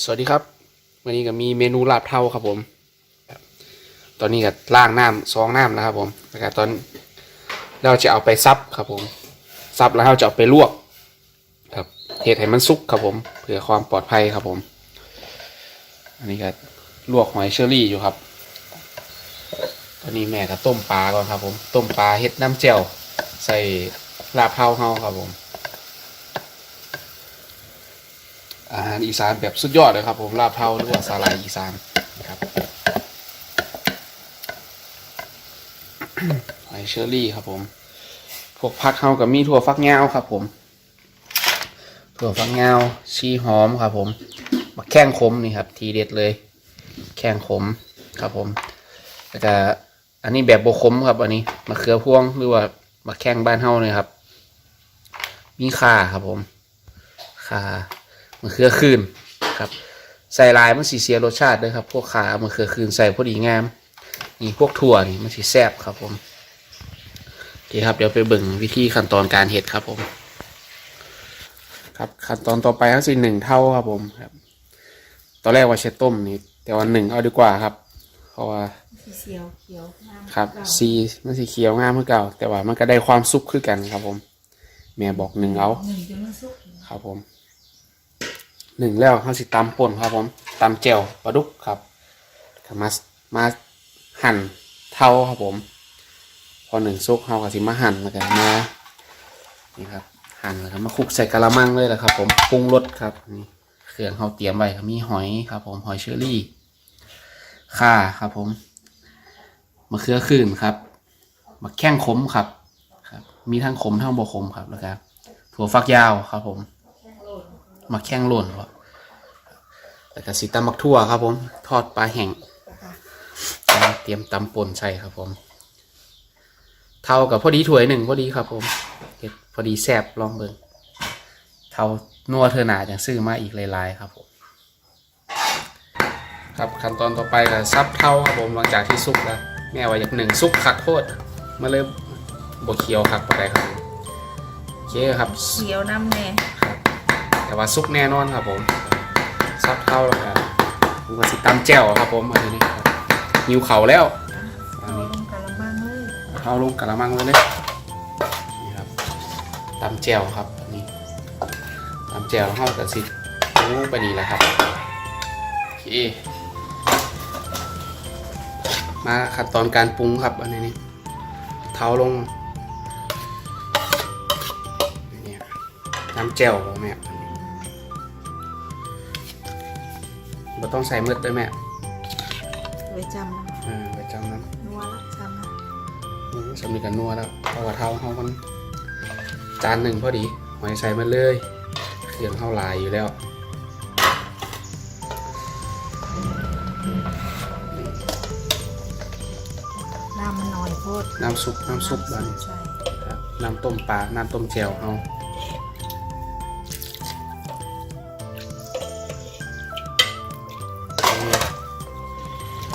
สวัสดีครับ วันนี้ก็มีเมนูลาบเท่าครับผม ตอนนี้ก็ล่างน้ำซองน้ำนะครับผมแล้วก็ตอนเราจะเอาไปซับครับผม ซับแล้วเราจะเอาไปลวก ครับเห็ดให้มันสุกครับผมเพื่อความปลอดภัยครับผม อันนี้ก็ลวกหอยเชอรี่อยู่ครับ ตอนนี้แม่ก็ต้มปลาก่อนครับผม ต้มปลาเห็ดน้ำเจียวใส่ลาบเท่าเฮาครับผม อาหารอีสานแบบสุดยอดเลยครับ ผมลาบเทาหรือว่าสาลายอีสานนะครับหอเชอรี่ครับผม พวกผักเฮากับมีถั่วฟักยาวครับ ผม ถั่วฟักยาวชีหอมครับ ผมมาแข้งขมนี่ครับ ทีเด็ดเลย แข้งขมครับผมแล้วก็อันนี้แบบโบขมครับ อันนี้มะเขือพวงหรือว่ามาแข้งบ้านเฮาเนี่ยครับ มีข่าครับผมข่า มะเขือคืนครับใส่ลายมันสีเสียรสชาติด้วยครับ พวกขามะเขือคืนใส่พอดีงามนี่พวกถั่วนี่มันสีแซ่บครับผมโอเคครับเดี๋ยวไปเบิ่งวิธีขั้นตอนการเห็ดครับผม ครับขั้นตอนต่อไปก็สิหนึ่งเท่าครับผมครับ ตอนแรกว่าเชต้มนี่แต่วันหนึ่งเอาดีกว่าครับ เพราะว่าสีเขียวเขียวน้ำครับเก่าซีมันสีเขียวงามเมื่อเก่า แต่ว่ามันก็ได้ความซุปคือกันครับผม แม่บอกหนึ่งเอาหนึ่งจนมันสุกครับผม หนึ่งแล้วเขาสิตำป่นครับผมตำเจียวปลาดุกครับมามาหั่นเท่าครับผม พอหนึ่งซุกเขาก็สิมาหั่นแล้วก็มานี่ครับหั่นแล้วก็มาคลุกใส่กะละมังเลยแหละครับ ผมปรุงรสครับนี่เครื่องเขาเตรียมไว้ครับมีหอยครับ ผมหอยเชอรี่ข่าครับ ผมมะเขือคืนครับมะแข้งขมครับครับ มีทั้งขมทั้งบ่ขมครับแล้วก็ถั่วฟักยาวครับผม มาแข้งหล่นครับแล้วก็สีตำมักทั่วครับ ผม ทอดปลาแห้งเตรียมตำป่นใส่ครับผม เท่ากับพอดีถ้วยหนึ่งพอดีครับ ผมเห็ดพอดีแซบลองเบิ่งเท่านัวเธอหนาจังซื้อมาอีกหลายๆครับผมครับขั้นตอนต่อไปก็ซับเท่าครับผมหลังจากที่ซุกแล้วแม่ว่าอยากหนึ่งซุกคักโคตรมาเริ่มบวเคียวคักไปครับโอเคครับเขียวน้ำแน่ แต่ว่าซุกแน่นอนครับผมซับเท่าแล้วครับผมก็สิตำแจ่วครับผมอันนี้ครับหิวเข่าวแล้วเอาลงกะละมังเลยเอาลงกระมังเลยเลยนี่ครับตำแจ่วครับอันนี้ตำแจ่วเข้ากับสิโอ้ไปนี่แหละครับโอเคมาขั้นตอนการปรุงครับอันนี้นี่เท้าลงนี่น้ำแจ่วบ่แม่ บ่ต้องใส่มืดด้วยแม่ไว้จำนะเออไปจำน้ำนัวละจำนะอืมสำนีกันนัวแล้วเพราะว่าเท้าเขามันจานหนึ่งพอดีหอยใส่มาเลยเครื่องเข้าหลายอยู่แล้วน้ำมันน้อยโพดน้ำซุปน้ำซุปบ้าน ใช่ครับน้ำต้มปลา น้ำต้มแจ่วเอาเอา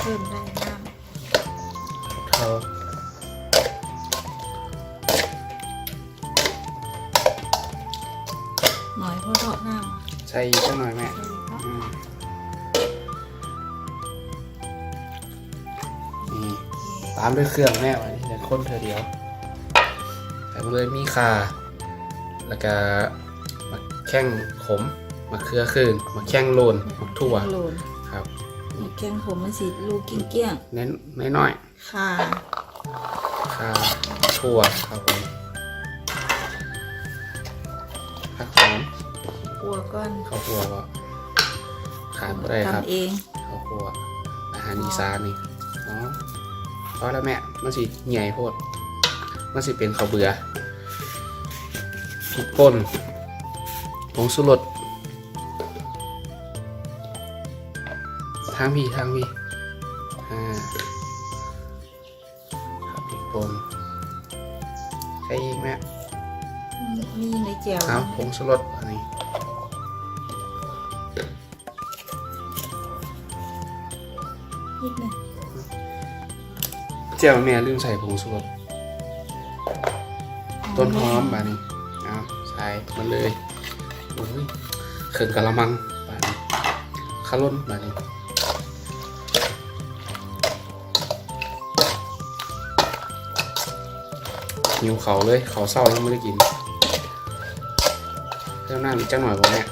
พิ่มได้น้เท้าำน้อยโพดเทาะน้ำใส่อีกสักหน่อยแม่ใช่ครับอืมนี่ตามด้วยเครื่องแม่ไว้เดี๋ยวข้นเธอเดียวใส่มาเลยมีข่าแล้วก็มาแข้งขมมาเคือคืนมาแข้งโลนมาทั่วโลนครับนี่ แกงผมมันสีลูกกิ้งเกี้ยงเน้นน้อยค่ะๆข่าทั่วครับผมผักหอมปัวก้อนข้าวคั่วก็ขาดไม่ได้ครับทำเองข้าวคั่วอาหารอีสานนี่อ๋อพอแล้วแม่มันสิใหญ่โพดมันสิเป็นข้าวเบื่อพริกป่นผงสุรส ทางพี่ทางพี่อ่าครับพริกป่นใช่อีกแม่มีในแจ่วเอาผงสุรสอันนี้นิดหนึงเจียวแม่ลืมใส่ผงสุรสต้นหอมบานี้เอาใส่มันเลยโอ้ยเขินกะละมังบานี้คาร่นแบบนี้ หิวเขาเลยเขาเศร้ายังไม่ได้กินเรื่องหน้ามีจังหน่อยผมเนี่ย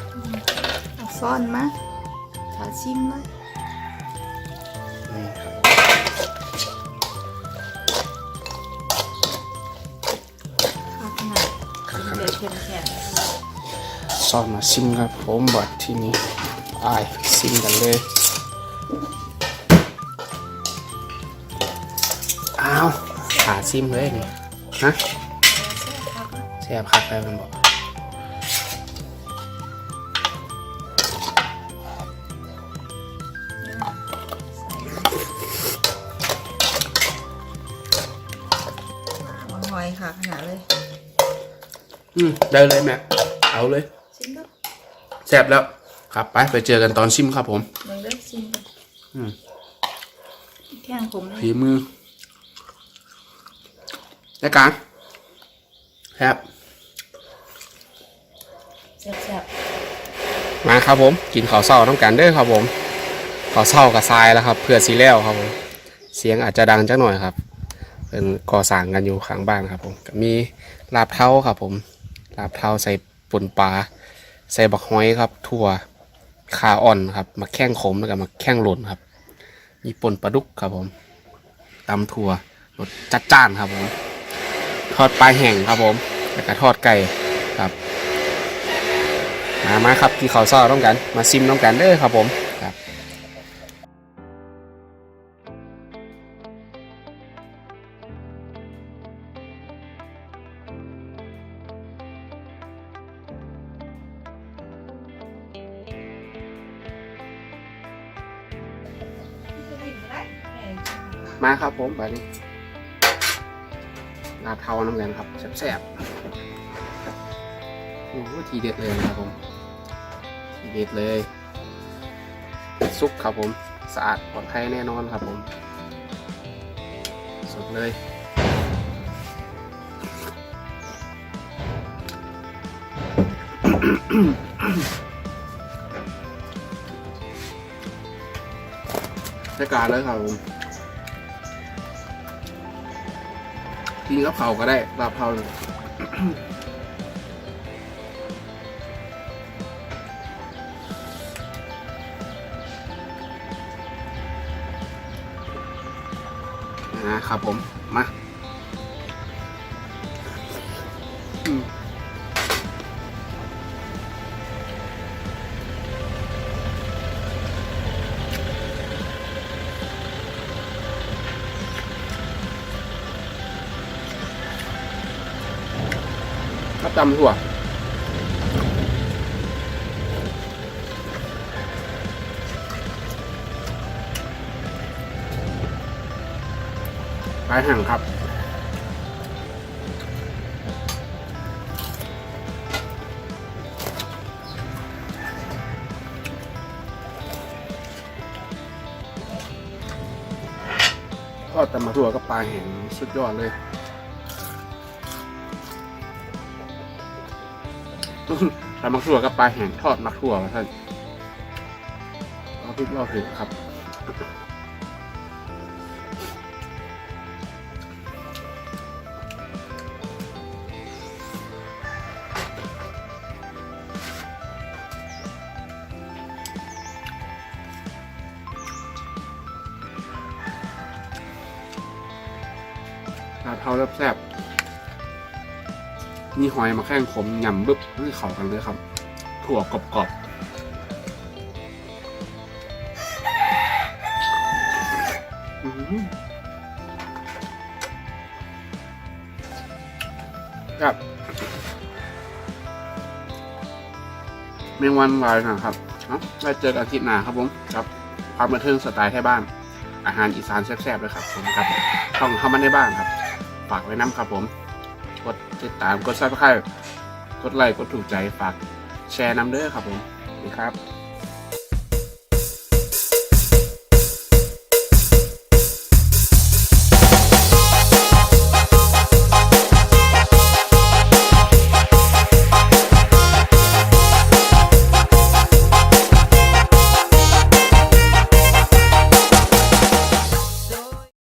เอาซ่อนมาถาชิมมานี่ครับข้าวขนาดข้างขเดี๋นายวดเค็มแข็งซ่อนมาซิมครับผมบัดที่นี้อายซิมกันเลยอ้าวขาซิมเลยนี่ ฮะแซ่บคักไปมันบอกมันหอยค่ะขนาดเลยอืมได้เลยแม่เอาเลยชิมดูแซ่บแล้ว ครับไปไปเจอกันตอนชิมครับผมเบิ่งเด้อชิมดูอืมแข้งผมเลย ฝีมือ ได้การครับแซ่บมาครับผมกินข้าวเศร้าน้ำกันเด้อครับผมข้าวเศร้ากับทรายแล้วครับ เพื่อสีแล้วครับผมเสียงอาจจะดังจักหน่อยครับ เป็นก่อสร้างกันอยู่ข้างบ้านครับผมก็มีลาบเท้าครับผมลาบเท้าใส่ป่นปลาใส่บักหอยครับ ถั่วขาอ่อนครับมาแข้งขมแล้วก็มาแข้งหล่นครับ มีป่นปลาดุกครับผมตำถั่วรสจัดจ้านครับผม ทอดปลาแห้งครับผม แล้วก็ทอดไก่ครับ มามาครับที่เขาวเศร้าต้องกัน มาซิมต้องกันเด้อครับผมครับมาครับผมไปนี้ลาบเทาน้ำกันครับแซ่บๆโอ้ทีเด็ดเลยนะครับผมทีเด็ดเลยซุปครับผมสะอาดปลอดภัยแน่นอนครับผมสดเลยใช้การเลยครับผม กินกับเผาก็ได้ลาบเผาเลยนะครับผม มา ตำถั่วปลายแห่งครับทอดตำมะถั่วกับปลาแห้งสุดยอดเลย ตำมะถั่วกับปลาแห้งทอดมะถั่วท่านเอาพริกเราถึงครับลาเทาแซ่บ มีหอยมาแข้งขมยำบึ๊บนี่เข้ากันเลยครับ ถั่วกรอบๆครับเมงวันวายนะครับเนาะไว้เจอกันอาทิตย์หน้าครับผมครับความบันเทิงสไตล์ไทยบ้าน อาหารอีสานแซ่บๆเลยครับผมครับต้องเข้ามาในบ้านครับ ฝากไว้น้ำครับผม กดติดตามกดซับสไครต์กดไลค์กดถูกใจฝากแชร์น้ำเด้อครับผมสวัสดีครับ